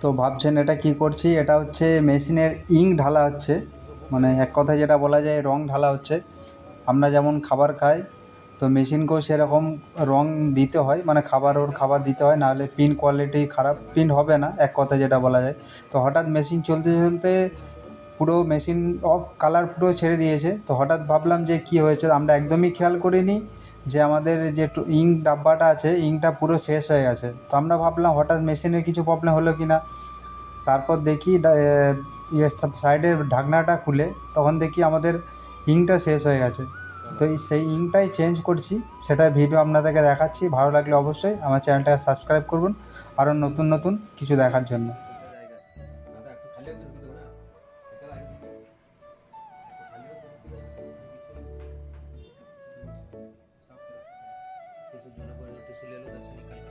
তো ভাবছেন এটা কি করছি? এটা হচ্ছে মেশিনের ইঙ্ক ঢালা হচ্ছে। মানে এক কথায় যেটা বলা যায় রং ঢালা হচ্ছে। আমরা যেমন খাবার খাই, তো মেশিনকেও সেরকম রং দিতে হয়। মানে খাবার ওর খাবার দিতে হয়, নাহলে প্রিন্ট কোয়ালিটি খারাপ। প্রিন্ট হবে না, এক কথায় যেটা বলা যায়। তো হঠাৎ মেশিন চলতে চলতে পুরো মেশিন অফ কালার পুরো ছেড়ে দিয়েছে। তো হঠাৎ ভাবলাম যে কী হয়েছে, আমরা একদমই খেয়াল করিনি। যে আমাদের যে ইঙ্ক ডাব্বাটা আছে, ইঙ্কটা পুরো শেষ হয়ে গেছে। তো আমরা ভাবলাম হঠাৎ মেশিনের কিছু প্রবলেম হলো কি না তারপর দেখি ইয়ে সাইডের ঢাকনাটা খুলে, তখন দেখি আমাদের ইঙ্কটা শেষ হয়ে গেছে। তো সেই ইঙ্কটাই চেঞ্জ করছি সেটা ভিডিও আপনাদেরকে দেখাচ্ছি। ভালো লাগলে অবশ্যই আমার চ্যানেলটা সাবস্ক্রাইব করুন। আরও নতুন নতুন কিছু দেখার জন্য। pues yo no puedo decirle a